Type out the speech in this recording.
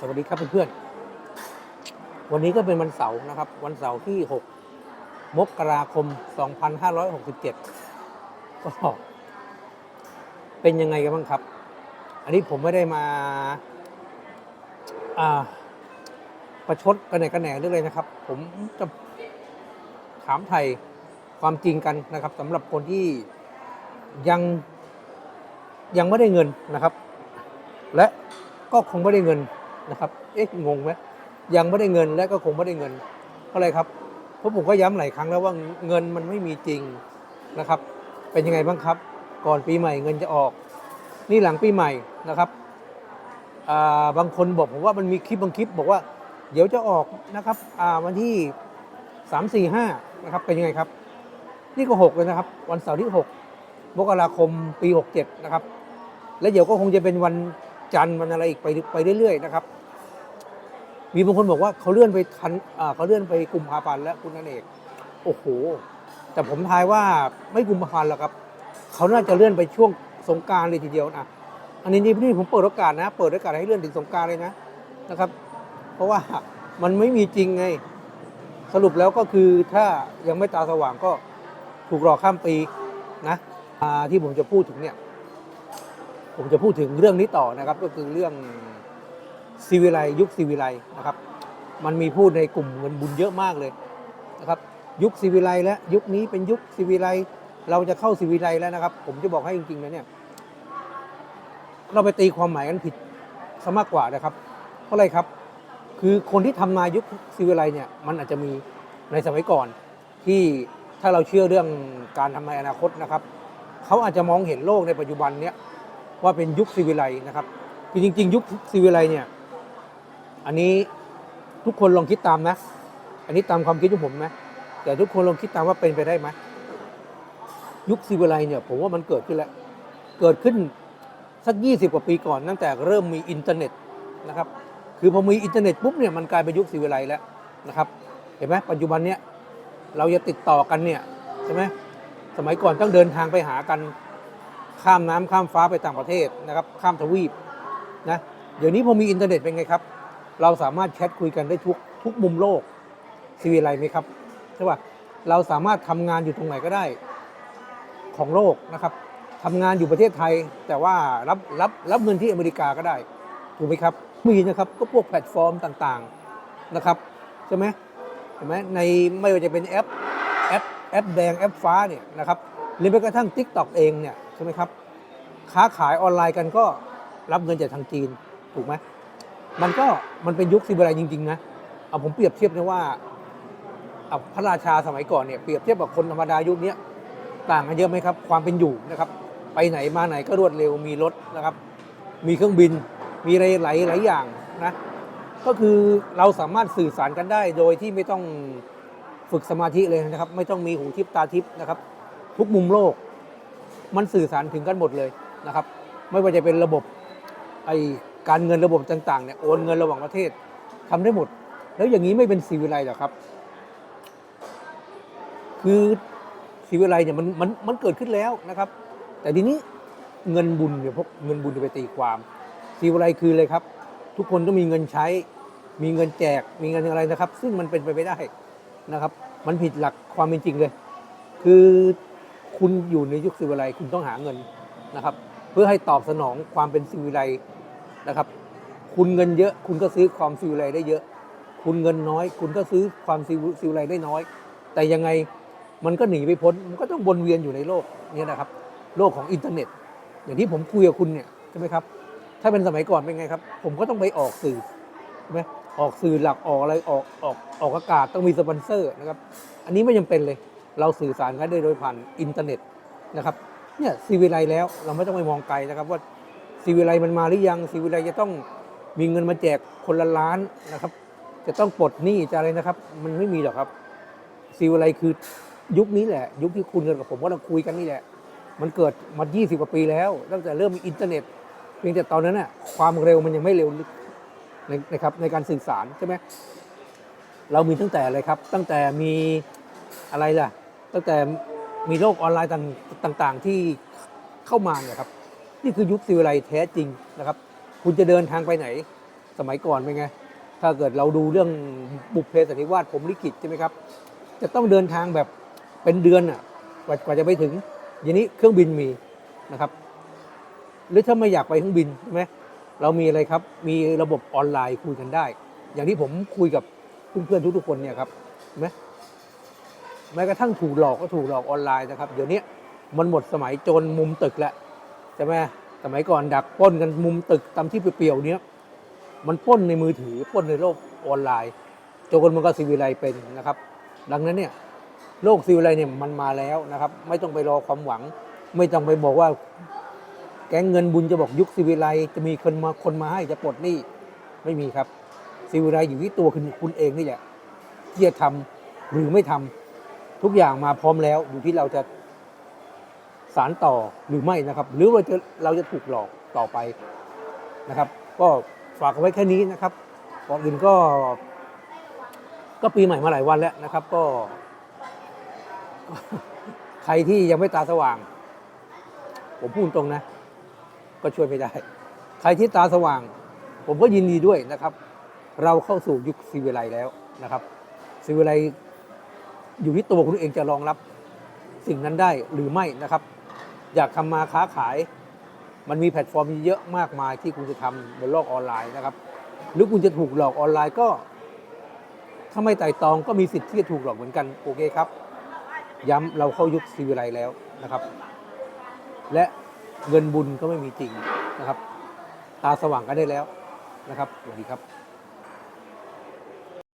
สวัสดีครับเพื่อนๆ วันนี้ก็เป็นวันเสาร์นะครับ วันเสาร์ที่ 6 มกราคม 2567 ก็เป็นยังไงกันบ้างครับ อันนี้ผมไม่ได้มาาประชดกันไหนกันแหนเรื่องเลยนะครับ ผมจะถามไทยความจริงกันนะครับสำหรับคนที่ยังยังไม่ได้เงินนะครับ และก็คงไม่ได้เงิน นะครับ เอ๊ะงงไหมยังไม่ได้เงินและก็คงไม่ได้เงินเพราะอะไรครับเพราะผมก็ย้ำหลายครั้งแล้วว่าเงินมันไม่มีจริงนะครับ เป็นยังไงบ้างครับ ก่อนปีใหม่เงินจะออก นี่หลังปีใหม่นะครับาบางคนบอกผมว่ามันมีคลิปบางคลิปบอกว่า เดี๋ยวจะออกนะครับวันที่สามสี่ห้านะครับเป็นยังไงครับ นี่ก็หกเลยนะครับ วันเสาร์ที่หกมกราคมปีหกเจ็ดนะครับ และเดี๋ยวก็คงจะเป็นวันจันทร์วันอะไรอีกไปไปเรื่อยๆนะครับ มีบางคนบอกว่าเขาเลื่อนไปทันเขาเลื่อนไปกุมภาพันธ์แล้วคุณนันเอก โอ้โห แต่ผมทายว่าไม่กุมภาพันธ์หรอกครับ เขาน่าจะเลื่อนไปช่วงสงการเลยทีเดียวนะอันนี้นี่ผมเปิดโอกาสนะ เปิดโอกาสให้เลื่อนถึงสงการเลยนะนะครับ เพราะว่ามันไม่มีจริงไง สรุปแล้วก็คือถ้ายังไม่ตาสว่างก็ถูกรอข้ามปีนะที่ผมจะพูดถึงเนี่ย ผมจะพูดถึงเรื่องนี้ต่อนะครับ ก็คือเรื่อง ซีวิไลยุคซีวิไลนะครับ มันมีพูดในกลุ่มเงินบุญเยอะมากเลยนะครับยุคซีวิไลและยุคนี้เป็นยุคซีวิไลเราจะเข้าซีวิไลแล้วนะครับ ผมจะบอกให้จริงๆนะเนี่ยเราไปตีความหมายกันผิดซะมากกว่านะครับ เพราะอะไรครับ คือคนที่ทำนายยุคซีวิไลเนี่ยมันอาจจะมีในสมัยก่อน ที่ถ้าเราเชื่อเรื่องการทำนายอนาคตนะครับเขาอาจจะมองเห็นโลกในปัจจุบันเนี้ยว่าเป็นยุคซีวิไลนะครับคือจริง ๆ ยุคซีวิไลเนี่ย อันนี้ทุกคนลองคิดตามนะ อันนี้ตามความคิดของผมนะ แต่ทุกคนลองคิดตามว่าเป็นไปได้ไหมยุคซีวิไลเนี่ยผมว่ามันเกิดขึ้นแล้ว เกิดขึ้นสัก 20 กว่าปีก่อนตั้งแต่เริ่มมีอินเทอร์เน็ตนะครับ คือพอมีอินเทอร์เน็ตปุ๊บเนี่ยมันกลายเป็นยุคซีวิไลแล้วนะครับ เห็นไหมปัจจุบันเนี้ยเราจะติดต่อกันเนี่ยใช่ไหมสมัยก่อนต้องเดินทางไปหากันข้ามน้ำข้ามฟ้าไปต่างประเทศนะครับ ข้ามทวีปนะ เดี๋ยวนี้พอมีอินเทอร์เน็ตเป็นไงครับ เราสามารถแชทคุยกันได้ทุกทุกมุมโลกซีวิไลไหมครับใช่ป่ะเราสามารถทำงานอยู่ตรงไหนก็ได้ของโลกนะครับทำงานอยู่ประเทศไทย แต่ว่ารับรับรับเงินที่อเมริกาก็ได้ถูกไหมครับมีนะครับก็พวกแพลตฟอร์มต่างๆนะครับใช่ไหมเห็นไหมในไม่ว่าจะเป็นแอปแอปแอปแดงแอปฟ้าเนี่ยนะครับหรือแม้กระทั่ง t ิ k t o k เองเนี่ยใช่ไหมครับค้าขายออนไลน์กันก็รับเงินจากทางจีนถูกไหม มันก็มันเป็นยุคซิบิไลจริง ๆ นะเอาผมเปรียบเทียบนะว่าเอาพระราชาสมัยก่อนเนี่ยเปรียบเทียบกับคนธรรมดายุคนี้ต่างกันเยอะไหมครับ ความเป็นอยู่นะครับ ไปไหนมาไหนก็รวดเร็วมีรถนะครับ มีเครื่องบิน มีอะไรหลายหลายอย่างนะก็คือเราสามารถสื่อสารกันได้โดยที่ไม่ต้องฝึกสมาธิเลยนะครับ ไม่ต้องมีหูทิพตาทิพนะครับ ทุกมุมโลก มันสื่อสารถึงกันหมดเลยนะครับ ไม่ว่าจะเป็นระบบไอ การเงินระบบต่างๆเนี่ยโอนเงินระหว่างประเทศทำได้หมด แล้วอย่างนี้ไม่เป็นซีวิไลหรอครับ คือซีวิไลเนี่ยมันมันมันเกิดขึ้นแล้วนะครับ แต่ทีนี้เงินบุญเนี่ยพวกเงินบุญจะไปตีความซีวิไลคือเลยครับ ทุกคนต้องมีเงินใช้ มีเงินแจก มีเงินอะไรนะครับ ซึ่งมันเป็นไปไม่ได้นะครับ มันผิดหลักความเป็นจริงเลย คือคุณอยู่ในยุคซีวิไลคุณต้องหาเงินนะครับ เพื่อให้ตอบสนองความเป็นซีวิไล นะครับ คุณเงินเยอะ คุณก็ซื้อความซีวิไลได้เยอะ คุณเงินน้อย คุณก็ซื้อความซีวิซีวิไลได้น้อย แต่ยังไงมันก็หนีไม่พ้น มันก็ต้องวนเวียนอยู่ในโลกนี้นะครับ โลกของอินเทอร์เน็ต อย่างที่ผมคุยกับคุณเนี่ยใช่ไหมครับ ถ้าเป็นสมัยก่อนเป็นไงครับ ผมก็ต้องไปออกสื่อใช่ไหมออกสื่อหลักออกอะไรออกออกออกอากาศต้องมีสปอนเซอร์นะครับ อันนี้ไม่จำเป็นเลย เราสื่อสารกันได้โดยผ่านอินเทอร์เน็ตนะครับ เนี่ยซีวิไลแล้วเราไม่ต้องไปมองไกลนะครับว่า ซีวิไลมันมาหรือยังซีวิไลจะต้องมีเงินมาแจกคนละล้านนะครับ จะต้องปลดหนี้จะอะไรนะครับ มันไม่มีหรอกครับซีวิไลคือยุคนี้แหละ ยุคที่คุณกับผมก็เราคุยกันนี่แหละ มันเกิดมา 20 กว่าปีแล้ว ตั้งแต่เริ่มมีอินเทอร์เน็ต เพียงแต่ตอนนั้นน่ะความเร็วมันยังไม่เร็วนนะครับในการสื่อสารใช่ไหมเรามีตั้งแต่อะไรครับ ตั้งแต่มีอะไรล่ะ ตั้งแต่มีโลกออนไลน์ต่างๆที่เข้ามาเนี่ยครับ นี่คือยุคซีวิไลแท้จริงนะครับ คุณจะเดินทางไปไหน สมัยก่อนเป็นไง ถ้าเกิดเราดูเรื่องบุพเพสันนิวาสผมลิขิตใช่ไหมครับ จะต้องเดินทางแบบเป็นเดือนอะกว่าจะไปถึงอย่นี้เครื่องบินมีนะครับ หรือถ้าไม่อยากไปเครื่องบินใช่ไหมเรามีอะไรครับ มีระบบออนไลน์คุยกันได้ อย่างที่ผมคุยกับเพื่อนๆทุกๆคนเนี่ยครับไหมแม้กระทั่งถูกหลอกก็ถูกหลอกออนไลน์นะครับ เดี๋ยวนี้มันหมดสมัยโจรมุมตึกแล้ว ใช่ไหมสมัยก่อนดักป้นกันมุมตึกตามที่เปลี่ยวๆเนี้ยมันป้นในมือถือป้นในโลกออนไลน์โจรมันก็ซีวิไลเป็นนะครับ ดังนั้นเนี่ยโลกซีวิไลเนี่ยมันมาแล้วนะครับ ไม่ต้องไปรอความหวัง ไม่ต้องไปบอกว่า แก๊งเงินบุญจะบอกยุคซีวิไลจะมีคนมาคนมาให้จะปลดหนี้ไม่มีครับซีวิไลอยู่ที่ตัวคุณคุณเองนี่แหละที่จะทำหรือไม่ทำทุกอย่างมาพร้อมแล้วอยู่ที่เราจะ สารต่อหรือไม่นะครับ หรือว่าจะเราจะถูกหลอกต่อไปนะครับ ก็ฝากเอาไว้แค่นี้นะครับก่อนอื่นก็ ก็ปีใหม่มาหลายวันแล้วนะครับ ก็ ใครที่ยังไม่ตาสว่าง ผมพูดตรงนะ ก็ช่วยไม่ได้ ใครที่ตาสว่าง ผมก็ยินดีด้วยนะครับ เราเข้าสู่ยุคซีวิไลแล้วนะครับซีวิไลอยู่ที่ตัวคุณเองจะรองรับสิ่งนั้นได้หรือไม่นะครับ อยากทำมาค้าขาย มันมีแพลตฟอร์มเยอะมากมายที่คุณจะทำบนโลกออนไลน์นะครับ หรือคุณจะถูกหลอกออนไลน์ก็ ถ้าไม่ไต่ตองก็มีสิทธิ์ที่จะถูกหลอกเหมือนกันโอเคครับ ย้ำเราเข้ายุคซีวิไลแล้วนะครับ และเงินบุญก็ไม่มีจริงนะครับ ตาสว่างกันได้แล้วนะครับสวัสดีครับ